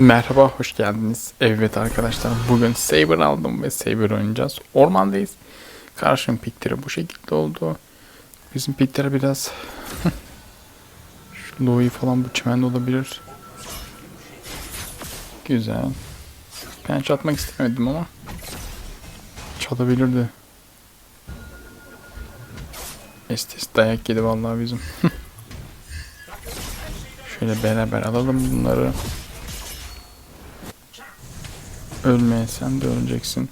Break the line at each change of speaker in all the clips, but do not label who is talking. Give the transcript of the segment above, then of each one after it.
Merhaba, hoş geldiniz. Evet arkadaşlar, bugün Saber aldım ve Saber oynayacağız. Ormandayız. Karşım piktiri bu şekilde oldu. Bizim piktere biraz... Şu Louis falan bu çimende olabilir. Güzel. Ben çatmak istemedim ama. Çalabilirdi. Estes dayak yedi vallahi bizim. Şöyle beraber alalım bunları. Ölmeye sen de öleceksin.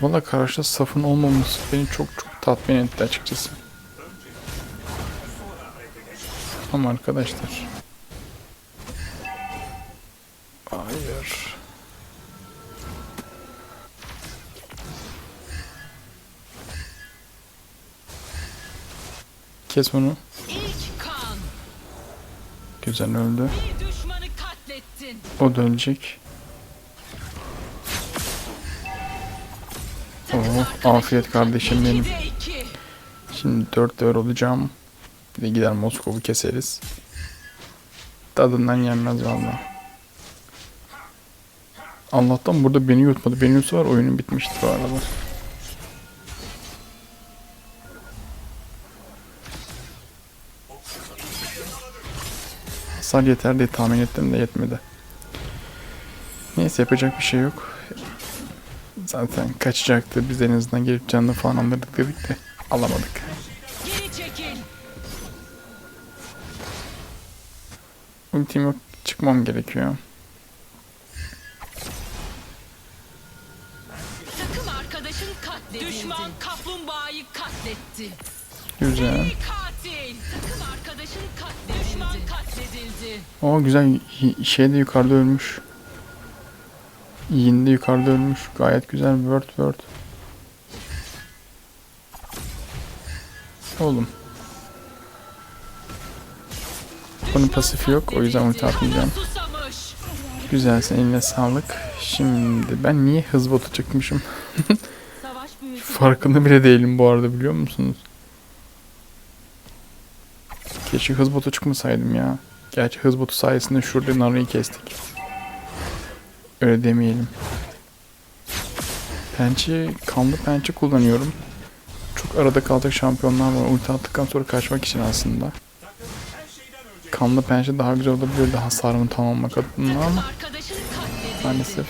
Valla karşıda safın olmaması beni çok çok tatmin etti açıkçası. Ama arkadaşlar. Hayır. Kes bunu. Güzel öldü. O da Oh, afiyet kardeşim benim.
2'de 2.
Şimdi 4 level olacağım. Bir de gider Moskov'u keseriz. Tadından yenmez valla. Allah'tan burada beni yutmadı. Beni yutsa var oyunun bitmişti bu arada. Hasar yeter diye tahmin ettim de yetmedi. Neyse yapacak bir şey yok. Zaten kaçacaktı. Biz en azından gelip canını falan alırdık dedik de alamadık.
Geri çekil.
Ultim yok. Çıkmam gerekiyor.
Takım arkadaşın katledildi. Düşman kaplumbağayı katletti.
Güzel.
Bir katil. Takım arkadaşın katledildi. Düşman katledildi.
O güzel. Şey de yukarıda ölmüş. Yin yukarıda ölmüş. Gayet güzel. Word word. Oğlum. Bunun pasifi yok. O yüzden ulti atmayacağım. Güzelsin. Eline sağlık. Şimdi ben niye hız botu çıkmışım? Farkında bile değilim bu arada biliyor musunuz? Keşke hız botu çıkmasaydım ya. Gerçi hız botu sayesinde şurada narayı kestik. Öyle demeyelim. Pençe, kanlı pençe kullanıyorum. Çok arada kalacak şampiyonlar var. Ulti attıktan sonra kaçmak için aslında. Kanlı pençe daha güzel olabilirdi hasarımı tamamlamak adına ama maalesef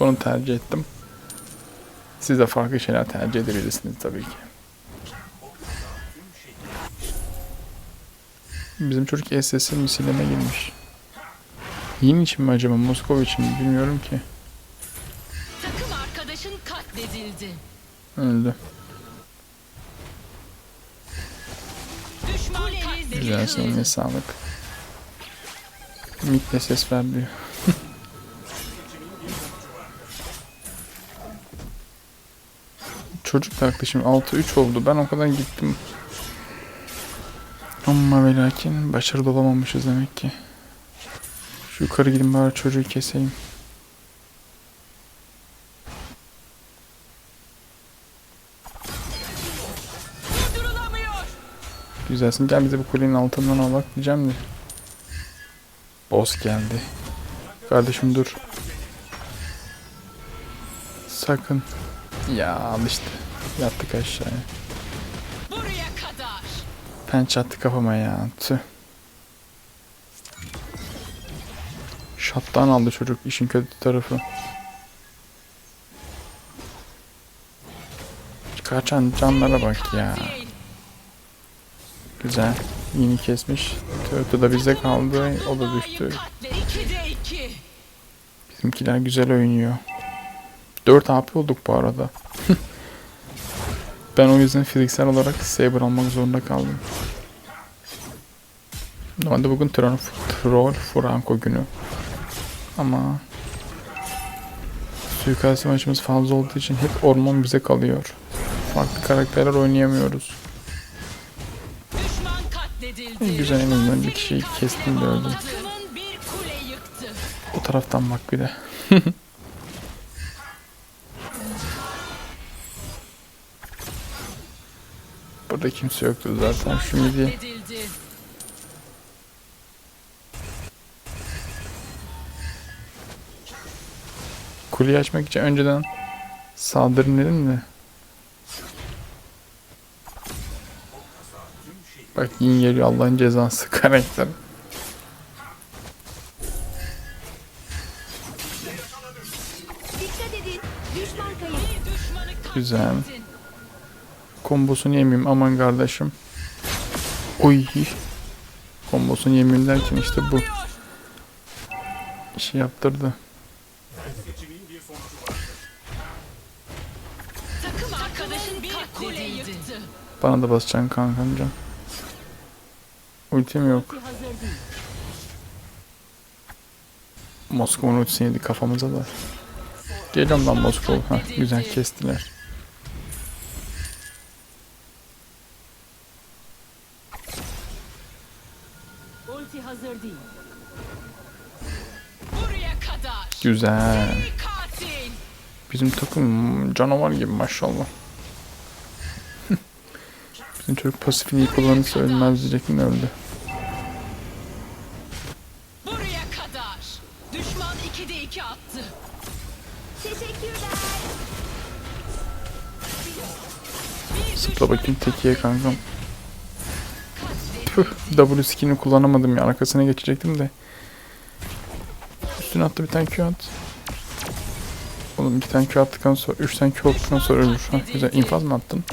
bunu tercih ettim. Siz de farklı şeyler tercih edebilirsiniz tabii ki. Bizim çocuk SS'e misilleme girmiş. Yin için mi acaba? Moskova için mi? Bilmiyorum ki.
Takım arkadaşın katledildi.
Öldü.
Düşman katledildi.
Güzel seninle sağlık. Mik de ses ver diyor. Çocuk da haklı şimdi 6-3 oldu. Ben o kadar gittim. Ama ve lakin başarılı olamamışız demek ki. Şu yukarı gidin bari çocuğu keseyim. Güzelsin gel bize bu kulenin altından al bak diyeceğim de. Boss geldi. Kardeşim dur. Sakın. Ya al işte. Yattık aşağıya. Pençe attı kafama ya. Tüh. Şattan aldı çocuk işin kötü tarafı. Kaçan canlara bak ya. Güzel. Yeni kesmiş. Tövbe da bize kaldı. O da düştü.
Katlet. 2'de 2.
Bizimkiler güzel oynuyor. 4 AP olduk bu arada. ben o yüzden fiziksel olarak Saber almak zorunda kaldım. Normalde bugün Troll Franco günü. Ama suikast maçımız fazla olduğu için hep orman bize kalıyor. Farklı karakterler oynayamıyoruz. En güzel en azından bir kişiyi kestim de öldüm. O taraftan bak bir de. Burada kimse yoktu zaten. Şu midi kuleyi açmak için önceden saldırın dedim de. Bak yine geliyor Allah'ın cezası karakter. Güzel. Kombosunu yemeyeyim aman kardeşim. Oy. Kombosunu yemeyeyim derken işte bu işi yaptırdı.
Takım arkadaşın bir kule yıktı.
Bana da basacaksın kankamca. Ultim yok. Moskova'nın ultisini yedi kafamıza da. Geliyorum lan Moskova. Heh, güzel kestiler. Güzel. Bizim takım canavar gibi maşallah. Bizim çocuk pasifini iyi kullanırsa ölmez diyecektim de öldü.
Buraya kadar. Düşman 2'de 2 attı.
Teşekkürler.
Zıpla bakayım tekiye kankam. Püh W skin'i kullanamadım ya arkasına geçecektim de. Üstüne attı bir tane Q at. Oğlum iki tane Q attıktan sonra, üç tane Q attıktan sonra ölür. Ha, güzel infaz mı attın?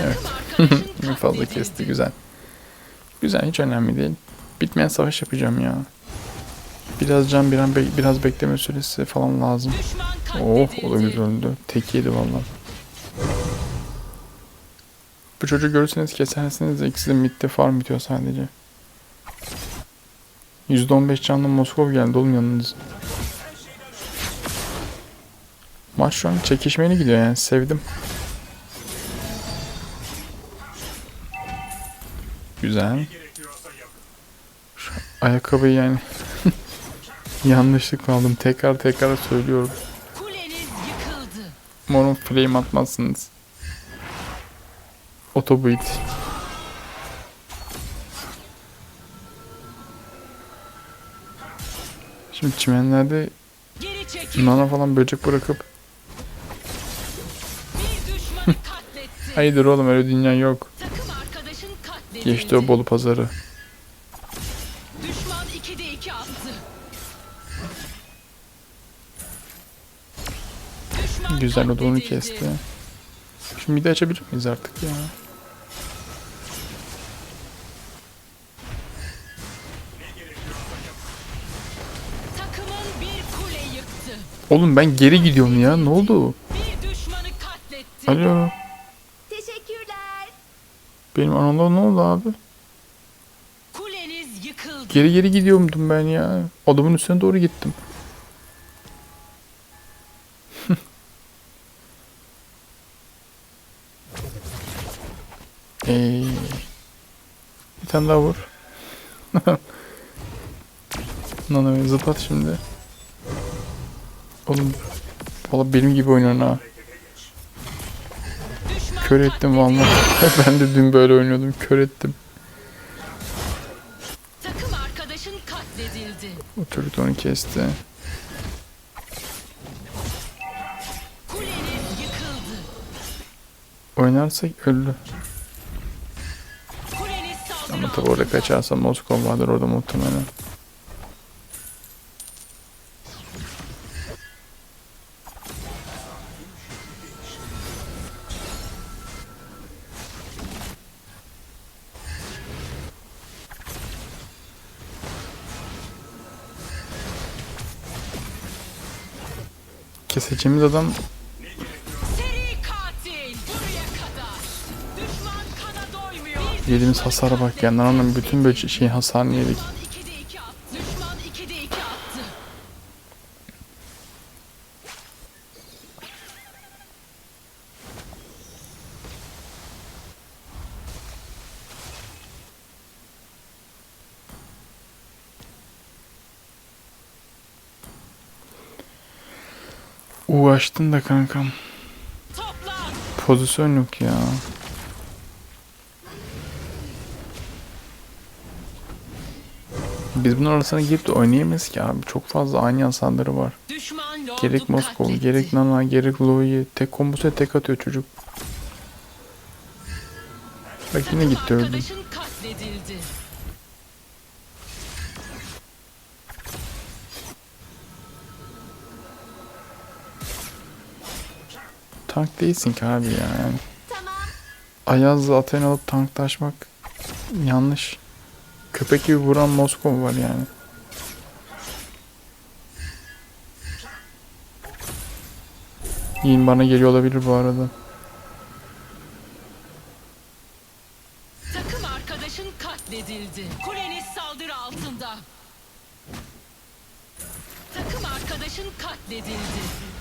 Evet.
Takım arkadaşın
infaz da
katledildi.
kesti güzel. Güzel hiç önemli değil. Bitmeyen savaş yapacağım ya. Biraz can bir an be- biraz bekleme süresi falan lazım. Oh o da güzel öldü. Tek yedi valla. Bu çocuğu görürseniz kesersiniz de ikisi de midde farm bitiyor sadece. %15 canlı Moskov geldi oğlum yanınız. Maç şu an çekişmeli gidiyor yani sevdim. Güzel. Şu ayakkabıyı yani yanlışlıkla aldım. Tekrar tekrar söylüyorum.
Kuleniz yıkıldı.
Umarım flame atmazsınız. Otobuit. Şimdi çimenlerde nana falan böcek bırakıp hayırdır oğlum öyle dünya yok. Geçti o Bolu pazarı.
Düşman 2'de 2 attı. Düşman
Güzel o da onu
katledildi.
kesti. Şimdi de açabilir miyiz artık ya?
Takımın bir kule yıktı.
Oğlum ben geri gidiyorum ya ne oldu?
Bir düşmanı katletti.
Alo. Benim anamda ne oldu abi?
Kuleniz yıkıldı.
Geri geri gidiyordum ben ya. Adamın üstüne doğru gittim. Eee. Bir tane daha vur. Nana zıplat şimdi. Oğlum. Valla benim gibi oynuyorsun ha. Kör ettim
katledildi.
valla. ben de dün böyle oynuyordum. Kör ettim.
Takım arkadaşın katledildi.
O çocuk onu kesti. Oynarsak öldü. Ama tabi orada kaçarsa Moskova vardır orada muhtemelen.
Doymuyor. Bir
yediğimiz hasara bak ya. Nana'nın bütün böyle şey hasarını yedik.
Düşman 2'de 2 attı. Düşman 2'de 2 attı.
Uğraştın da kankam. Pozisyon yok ya. Biz bunun arasına girip de oynayamayız ki abi. Çok fazla ani hasarları var. Gerek Moskov, gerek Nana, gerek Louis. Tek kombosu tek atıyor çocuk. Bak yine gitti öldü. Tank değilsin ki abi ya. Yani
Tamam.
Ayaz'la Athena alıp tanklaşmak yanlış. Köpek gibi vuran Moskov var yani. Yiğin bana geliyor olabilir bu arada.
Takım arkadaşın katledildi. Kuleniz saldırı altında. Takım arkadaşın katledildi.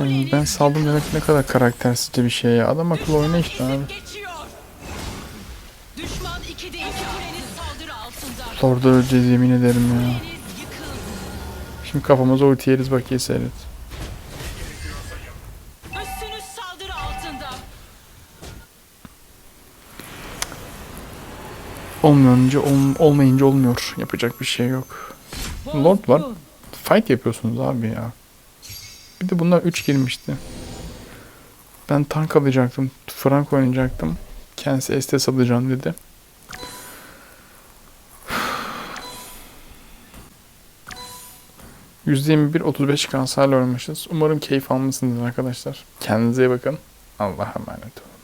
Yani ben saldım demek ne kadar karaktersizce bir şey ya. Adam akıllı oyna işte abi.
Ezip geçiyor. Düşman 2'de 2 kuleniz saldırı altında.
Orada öleceğiz yemin ederim ya. Şimdi kafamıza ulti yeriz bak seyret. Olmayınca ol- olmayınca olmuyor. Yapacak bir şey yok. Lord var. Fight yapıyorsunuz abi ya. Bir de bunlar 3 girmişti. Ben tank alacaktım. Frank oynayacaktım. Kendisi Estes alacağım dedi. %21 35 kansayla oynamışız. Umarım keyif almışsınızdır arkadaşlar. Kendinize iyi bakın. Allah'a emanet olun.